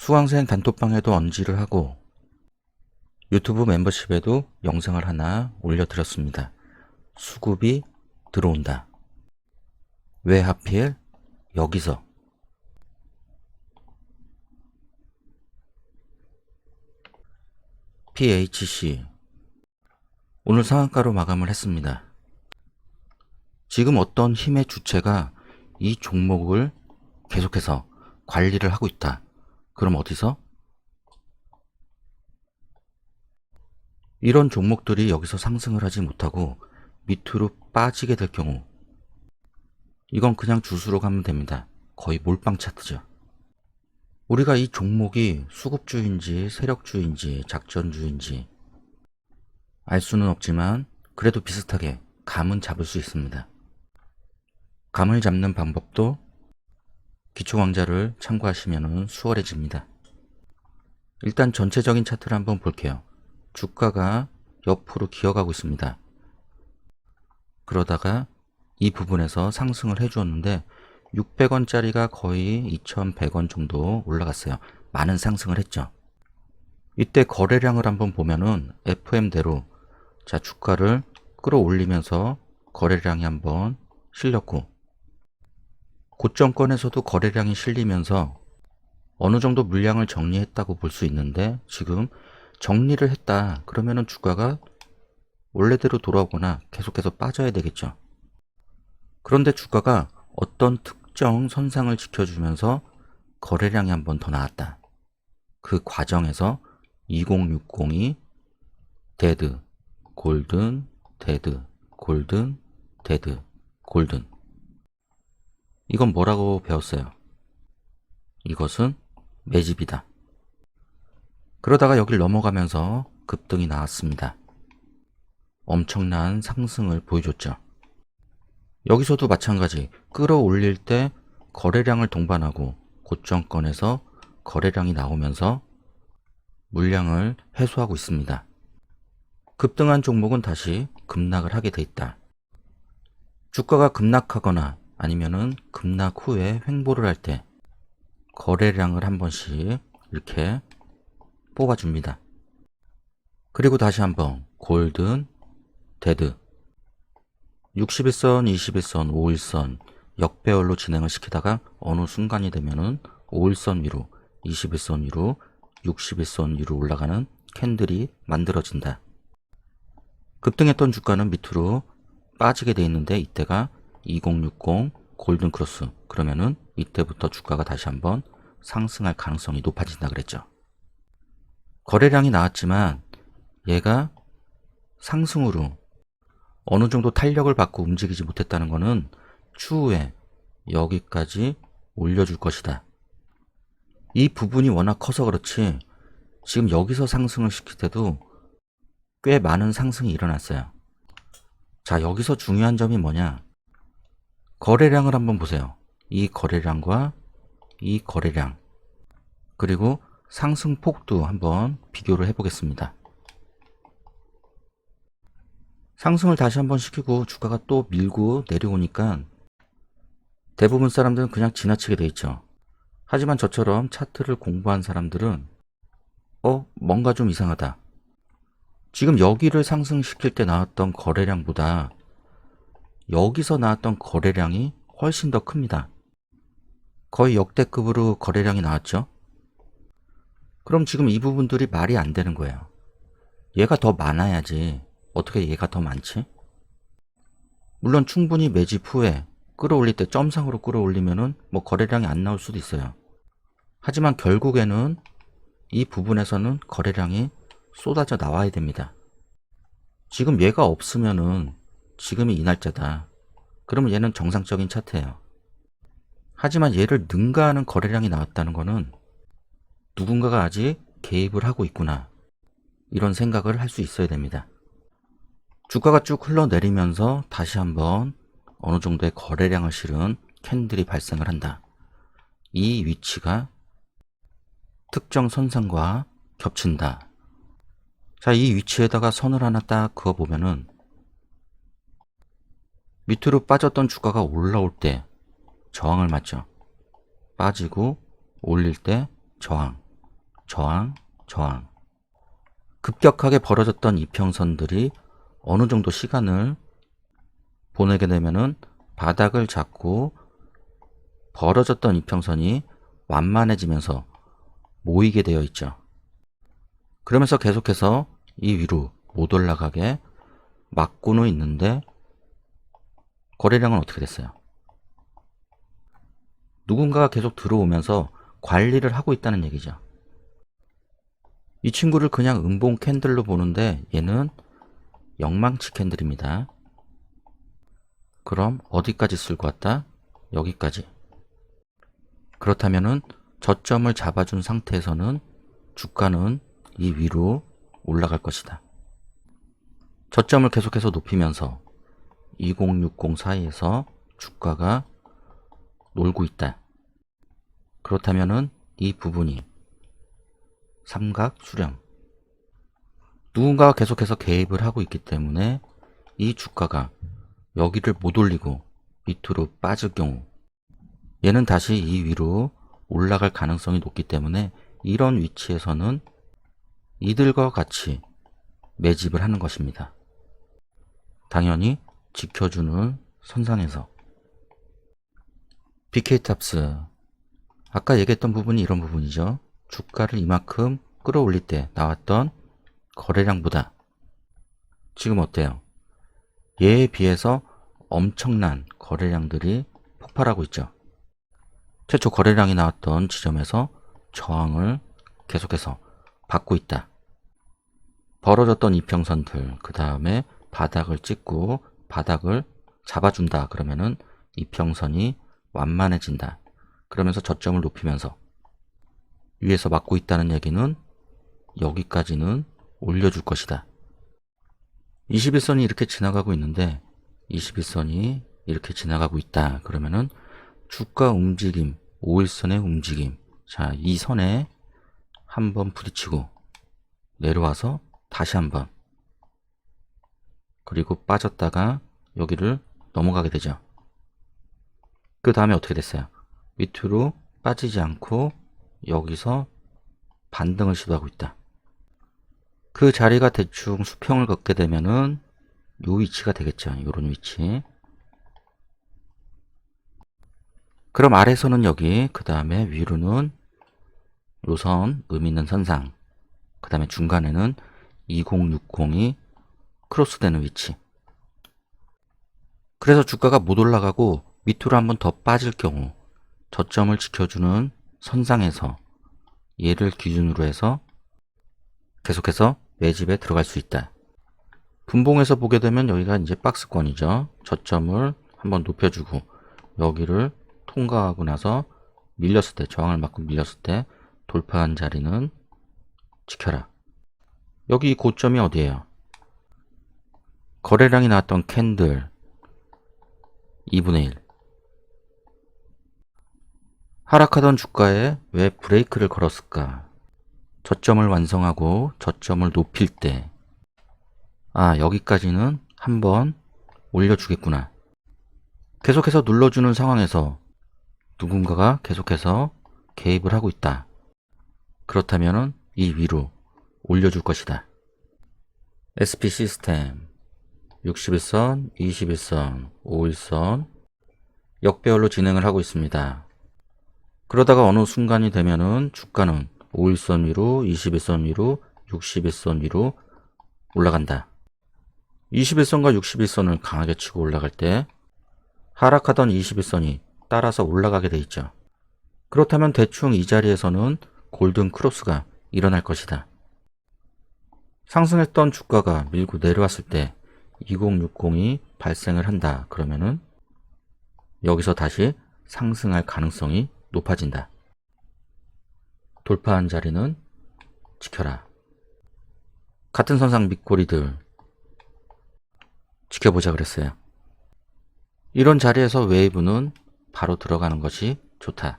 수강생 단톡방에도 언지를 하고 유튜브 멤버십에도 영상을 하나 올려드렸습니다. 수급이 들어온다. 왜 하필 여기서? PHC 오늘 상한가로 마감을 했습니다. 지금 어떤 힘의 주체가 이 종목을 계속해서 관리를 하고 있다. 그럼 어디서? 이런 종목들이 여기서 상승을 하지 못하고 밑으로 빠지게 될 경우 이건 그냥 주수로 가면 됩니다. 거의 몰빵 차트죠. 우리가 이 종목이 수급주인지 세력주인지 작전주인지 알 수는 없지만 그래도 비슷하게 감은 잡을 수 있습니다. 감을 잡는 방법도 기초강좌를 참고하시면 수월해집니다. 일단 전체적인 차트를 한번 볼게요. 주가가 옆으로 기어가고 있습니다. 그러다가 이 부분에서 상승을 해주었는데 600원짜리가 거의 2100원 정도 올라갔어요. 많은 상승을 했죠. 이때 거래량을 한번 보면은 FM대로 자 주가를 끌어올리면서 거래량이 한번 실렸고 고점권에서도 거래량이 실리면서 어느 정도 물량을 정리했다고 볼 수 있는데 지금 정리를 했다 그러면은 주가가 원래대로 돌아오거나 계속해서 빠져야 되겠죠. 그런데 주가가 어떤 특정 선상을 지켜주면서 거래량이 한 번 더 나왔다. 그 과정에서 2060이 데드, 골든, 데드, 골든, 데드, 골든. 이건 뭐라고 배웠어요? 이것은 매집이다. 그러다가 여길 넘어가면서 급등이 나왔습니다. 엄청난 상승을 보여줬죠. 여기서도 마찬가지 끌어올릴 때 거래량을 동반하고 고점권에서 거래량이 나오면서 물량을 해소하고 있습니다. 급등한 종목은 다시 급락을 하게 돼 있다. 주가가 급락하거나 아니면은 급락 후에 횡보를 할 때 거래량을 한 번씩 이렇게 뽑아줍니다. 그리고 다시 한번 골든, 데드 61선, 21선, 5일선 역배열로 진행을 시키다가 어느 순간이 되면은 5일선 위로, 21선 위로, 61선 위로 올라가는 캔들이 만들어진다. 급등했던 주가는 밑으로 빠지게 돼 있는데 이때가 2060 골든 크로스 그러면은 이때부터 주가가 다시 한번 상승할 가능성이 높아진다 그랬죠. 거래량이 나왔지만 얘가 상승으로 어느 정도 탄력을 받고 움직이지 못했다는 것은 추후에 여기까지 올려줄 것이다. 이 부분이 워낙 커서 그렇지 지금 여기서 상승을 시킬 때도 꽤 많은 상승이 일어났어요. 자, 여기서 중요한 점이 뭐냐? 거래량을 한번 보세요. 이 거래량과 이 거래량 그리고 상승폭도 한번 비교를 해보겠습니다. 상승을 다시 한번 시키고 주가가 또 밀고 내려오니까 대부분 사람들은 그냥 지나치게 돼 있죠. 하지만 저처럼 차트를 공부한 사람들은 어, 뭔가 좀 이상하다. 지금 여기를 상승시킬 때 나왔던 거래량보다 여기서 나왔던 거래량이 훨씬 더 큽니다. 거의 역대급으로 거래량이 나왔죠? 그럼 지금 이 부분들이 말이 안 되는 거예요. 얘가 더 많아야지. 어떻게 얘가 더 많지? 물론 충분히 매집 후에 끌어올릴 때 점상으로 끌어올리면은 뭐 거래량이 안 나올 수도 있어요. 하지만 결국에는 이 부분에서는 거래량이 쏟아져 나와야 됩니다. 지금 얘가 없으면은 지금이 이 날짜다. 그러면 얘는 정상적인 차트예요. 하지만 얘를 능가하는 거래량이 나왔다는 거는 누군가가 아직 개입을 하고 있구나. 이런 생각을 할 수 있어야 됩니다. 주가가 쭉 흘러내리면서 다시 한번 어느 정도의 거래량을 실은 캔들이 발생을 한다. 이 위치가 특정 선상과 겹친다. 자, 이 위치에다가 선을 하나 딱 그어보면은 밑으로 빠졌던 주가가 올라올 때 저항을 맞죠. 빠지고 올릴 때 저항. 저항, 저항. 급격하게 벌어졌던 이평선들이 어느 정도 시간을 보내게 되면은 바닥을 잡고 벌어졌던 이평선이 완만해지면서 모이게 되어 있죠. 그러면서 계속해서 이 위로 못 올라가게 막고는 있는데 거래량은 어떻게 됐어요? 누군가가 계속 들어오면서 관리를 하고 있다는 얘기죠. 이 친구를 그냥 음봉 캔들로 보는데 얘는 영망치 캔들입니다. 그럼 어디까지 쓸고 왔다? 여기까지. 그렇다면은 저점을 잡아준 상태에서는 주가는 이 위로 올라갈 것이다. 저점을 계속해서 높이면서 2060 사이에서 주가가 놀고 있다. 그렇다면은 이 부분이 삼각 수렴. 누군가가 계속해서 개입을 하고 있기 때문에 이 주가가 여기를 못 올리고 밑으로 빠질 경우 얘는 다시 이 위로 올라갈 가능성이 높기 때문에 이런 위치에서는 이들과 같이 매집을 하는 것입니다. 당연히 지켜주는 선상에서 BK탑스 아까 얘기했던 부분이 이런 부분이죠. 주가를 이만큼 끌어올릴 때 나왔던 거래량보다 지금 어때요? 얘에 비해서 엄청난 거래량들이 폭발하고 있죠. 최초 거래량이 나왔던 지점에서 저항을 계속해서 받고 있다. 벌어졌던 이평선들, 그 다음에 바닥을 찍고 바닥을 잡아준다. 그러면은 이평선이 완만해진다. 그러면서 저점을 높이면서 위에서 막고 있다는 얘기는 여기까지는 올려줄 것이다. 21선이 이렇게 지나가고 있는데 21선이 이렇게 지나가고 있다. 그러면은 주가 움직임, 5일선의 움직임. 자, 이 선에 한번 부딪히고 내려와서 다시 한번 그리고 빠졌다가 여기를 넘어가게 되죠. 그 다음에 어떻게 됐어요? 밑으로 빠지지 않고 여기서 반등을 시도하고 있다. 그 자리가 대충 수평을 걷게 되면은 요 위치가 되겠죠. 요런 위치. 그럼 아래서는 여기, 그 다음에 위로는 요선, 의미 있는 선상, 그 다음에 중간에는 2060이 크로스되는 위치. 그래서 주가가 못 올라가고 밑으로 한 번 더 빠질 경우 저점을 지켜주는 선상에서 얘를 기준으로 해서 계속해서 매집에 들어갈 수 있다. 분봉에서 보게 되면 여기가 이제 박스권이죠. 저점을 한번 높여주고 여기를 통과하고 나서 밀렸을 때 저항을 맞고 밀렸을 때 돌파한 자리는 지켜라. 여기 이 고점이 어디예요? 거래량이 나왔던 캔들 2분의 1 하락하던 주가에 왜 브레이크를 걸었을까? 저점을 완성하고 저점을 높일 때, 아, 여기까지는 한번 올려주겠구나. 계속해서 눌러주는 상황에서 누군가가 계속해서 개입을 하고 있다. 그렇다면 이 위로 올려줄 것이다. SP 시스템 61선, 21선, 51선 역배열로 진행을 하고 있습니다. 그러다가 어느 순간이 되면은 주가는 5일선 위로, 21선 위로, 61선 위로 올라간다. 21선과 61선을 강하게 치고 올라갈 때 하락하던 21선이 따라서 올라가게 돼 있죠. 그렇다면 대충 이 자리에서는 골든 크로스가 일어날 것이다. 상승했던 주가가 밀고 내려왔을 때 2060이 발생을 한다. 그러면은 여기서 다시 상승할 가능성이 높아진다. 돌파한 자리는 지켜라. 같은 선상 밑꼬리들 지켜보자 그랬어요. 이런 자리에서 웨이브는 바로 들어가는 것이 좋다.